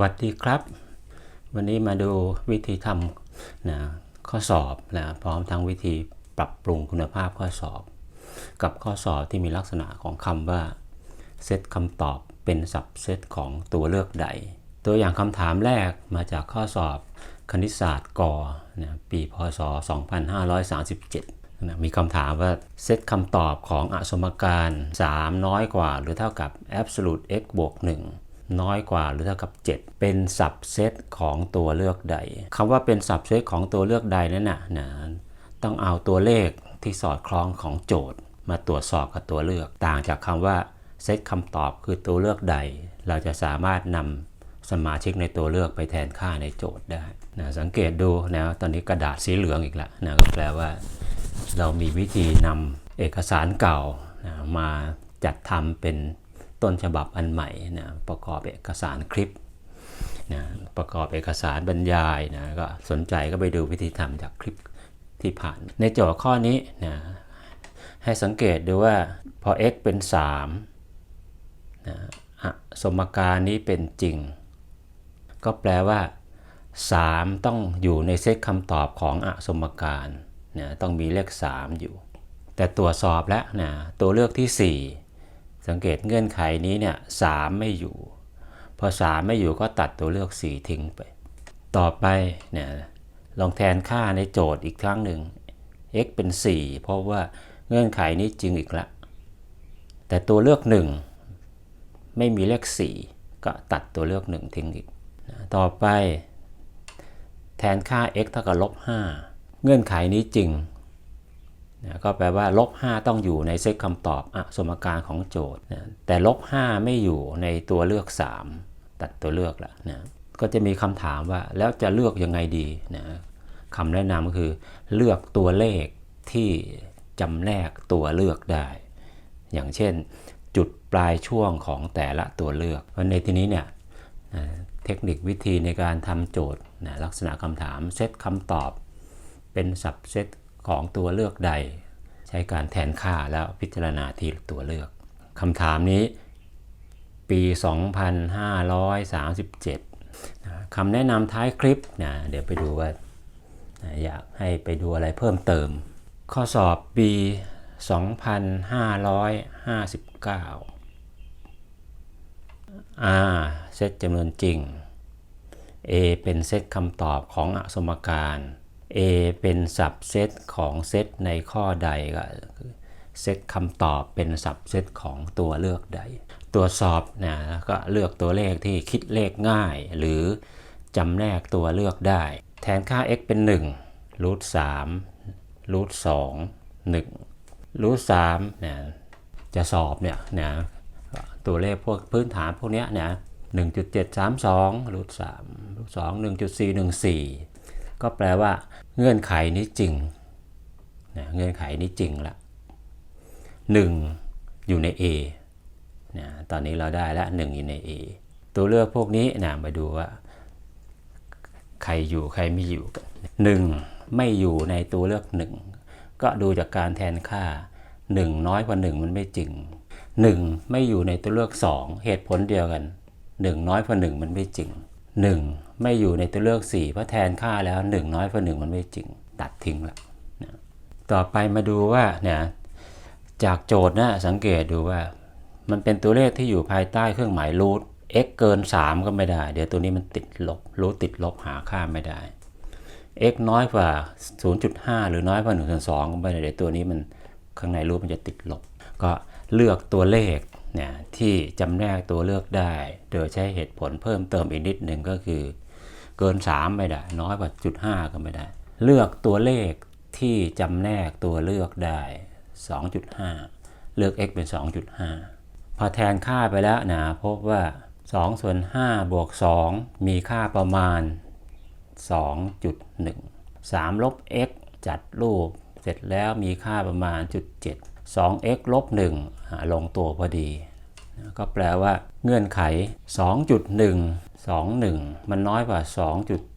วัสดีครับ วันนี้มาดูวิธีทำนะข้อสอบนะพร้อมทั้งวิธีปรับปรุงคุณภาพข้อสอบ กับข้อสอบที่มีลักษณะของคำว่าเซตคำตอบเป็นสับเซตของตัวเลือกใด ตัวอย่างคำถามแรกมาจากข้อสอบคณิตศาสตร์กนะปีพศ 2537นะมีคำถามว่าเซตคำตอบของอสมการ 3 น้อยกว่า หรือเท่ากับ absolute x บวก1 น้อยกว่าหรือเท่ากับ 7 เป็นสับเซตของตัวเลือกใดคำว่าเป็นสับเซตของตัวเลือกใดนั้นนะนะต้องเอาตัวเลขที่สอดคล้องของโจทย์ มาตรวจสอบกับตัวเลือก ต่างจากคำว่าเซตคำตอบคือตัวเลือกใด เราจะสามารถนำสมาชิกในตัวเลือกไปแทนค่าในโจทย์ได้นะสังเกตดูนะตอนนี้กระดาษสีเหลืองอีกแล้วนะก็แปลว่า เรามีวิธีนำเอกสารเก่านะมาจัดทำเป็น ต้นฉบับอันใหม่นะประกอบเอกสารคลิปนะประกอบเอกสารบรรยายนะก็สนใจก็ไปดูวิธีทำจากคลิปที่ผ่าน ในโจทย์ข้อนี้นะให้สังเกตดูว่าพอ x เป็น3นะสมการนี้เป็นจริง ก็แปลว่า 3 ต้องอยู่ในเซตคำตอบของอสมการนะต้องมีเลข 3 อยู่ แต่ตรวจสอบแล้วนะตัวเลือกที่ 4 สังเกตเงื่อนไขนี้เนี่ยสามไม่อยู่ พอสามไม่อยู่ก็ตัดตัวเลือก 4 ทิ้งไป ต่อไปเนี่ยลองแทนค่าในโจทย์อีกครั้งหนึ่ง x เป็น 4 เพราะว่าเงื่อนไขนี้จริงอีกละ แต่ตัวเลือก 1 ไม่มีเลข 4 ก็ตัดตัวเลือก 1 ทิ้งอีก ต่อไป แทนค่า x เท่ากับลบ5เงื่อนไขนี้จริง นะก็แปลว่าลบ5ต้องอยู่ในเซตคำตอบอสมการของโจทย์นะแต่ลบ5ไม่อยู่ในตัวเลือก 3 ตัดตัวเลือกละนะก็จะมีคำถามว่าแล้วจะเลือกยังไงดีนะคำแนะนำก็คือ เลือกตัวเลขที่จำแนกตัวเลือกได้ อย่างเช่น จุดปลายช่วงของแต่ละตัวเลือกเพราะในที่นี้เนี่ยเทคนิควิธีในการทำโจทย์นะลักษณะคำถามเซตคำตอบ เป็นสับเซต ของตัวเลือกใด ใช้การแทนค่าแล้วพิจารณาทีตัวเลือกคำถามนี้ปี 2537คำแนะนำท้ายคลิปนะเดี๋ยวไปดูว่าอยากให้ไปดูอะไรเพิ่มเติม ข้อสอบปี 2559 R เซตจำนวนจริง A เป็นเซตคำตอบของอสมการ A เป็นสับเซตของเซตในข้อใดก็เซตคำตอบเป็นสับเซตของตัวเลือกใดตรวสอบนะก็เลือกตัวเลขที่คิดเลขง่าย หรือจำแนกตัวเลือกได้ แทนค่า x เป็น1รูท3รูท2 1รูท3นะจะสอบเนี่ยนะตัวเลขพวกพื้นฐานพวกนี้นะ1.732รูท3รูท2 1.414 ก็แปลว่า เงื่อนไขนี้จริงนะเงื่อนไขนี้จริงละ1อยู่ใน A นะตอนนี้เราได้แล้ว1อยู่ใน A ตัวเลือกพวกนี้นะมาดูว่า ใครอยู่ใครไม่อยู่1ไม่อยู่ในตัวเลือก 1 ก็ดูจากการแทนค่า 1 น้อยกว่า 1 มันไม่จริง 1 ไม่อยู่ในตัวเลือก 2 เหตุผลเดียวกัน 1 น้อยกว่า 1 มันไม่จริง 1 ไม่อยู่ในตัวเลือก 4 เพราะแทนค่าแล้ว 1 น้อยกว่า1มันไม่จริง ตัดทิ้งละนะต่อไปมาดูว่าเนี่ยจากโจทย์นะสังเกตดูว่า มันเป็นตัวเลขที่อยู่ภายใต้เครื่องหมายรูท x เกิน 3 ก็ไม่ได้ เดี๋ยวตัวนี้มันติดลบรูทติดลบหาค่าไม่ได้ x น้อยกว่า 0.5 หรือน้อยกว่า1ส่วน2ก็ไม่ได้เดี๋ยวตัวนี้มันข้างในรูทมันจะติดลบ ก็เลือกตัวเลข นี่ยที่จำแนกตัวเลือกได้ โดยใช้เหตุผลเพิ่มเติมอีกนิดหนึ่งก็คือ เกิน 3 ไม่ได้ น้อยกว่าจุด5ก็ไม่ได้ เลือกตัวเลขที่จำแนกตัวเลือกได้ 2.5 เลือก x เป็น 2.5 พอแทนค่าไปแล้วนะพบว่า2ส่วน5บวก 2 มีค่าประมาณ 2.1 3 ลบ x จัดรูปเสร็จแล้วมีค่าประมาณจุด7 2x ลบ1ลงตัวพอดี ก็แปลว่าเงื่อนไข 2.1 21 มันน้อยกว่า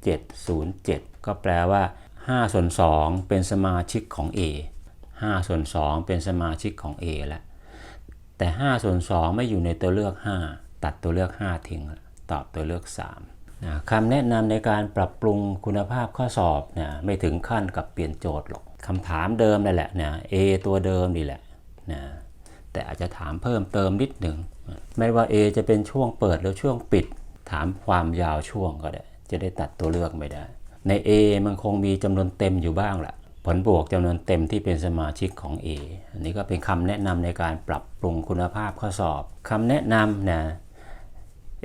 2.707 ก็แปลว่า5ส่วน2เป็นสมาชิกของ A 5ส่วน2เป็นสมาชิกของ A แล้วแต่5ส่วน2ไม่อยู่ในตัวเลือก 5 ตัดตัวเลือก 5 ทิ้ง ตอบตัวเลือก3นะคำแนะนำในการปรับปรุงคุณภาพข้อสอบเนะไม่ถึงขั้นกับเปลี่ยนโจทย์หรอก คำถามเดิมนั่นแหละเนะ A ตัวเดิมนี่แหละนะแต่อาจจะถามเพิ่มเติมนิดหนึ่งไม่ว่า A จะเป็นช่วงเปิดหรือช่วงปิด ถามความยาวช่วงก็ได้ จะได้ตัดตัวเลือกไม่ได้ ใน A มันคงมีจำนวนเต็มอยู่บ้างแหละผลบวกจำนวนเต็มที่เป็นสมาชิกของ A อันนี้ก็เป็นคำแนะนำในการปรับปรุงคุณภาพข้อสอบคำแนะนำนะ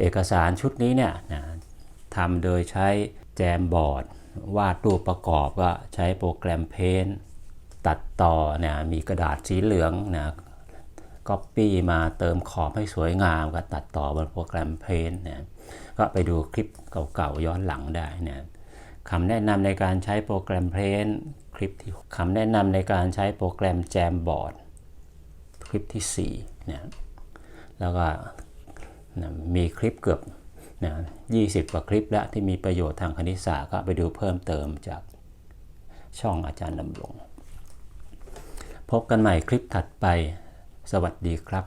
เอกสารชุดนี้เนี่ยนะทำโดยใช้แจมบอร์ด วาดรูปประกอบก็ใช้โปรแกรมเพนตัดต่อเนะมีกระดาษสีเหลืองนะก๊อปปี้มาเติมขอบให้สวยงามก็ตัดต่อบนโปรแกรมเพนนะก็ไปดูคลิปเก่าๆย้อนหลังได้นะคำแนะนำในการใช้โปรแกรมเพนคลิปที่คำแนะนำในการใช้โปรแกรมแจมบอร์ดคลิปที่4นะแล้วก็มีคลิปเกือบ นะ20กว่าคลิปแล้วที่มีประโยชน์ทางคณิตศาสตร์ก็ไปดูเพิ่มเติมจากช่องอาจารย์ดำรง พบกันใหม่คลิปถัดไป สวัสดีครับ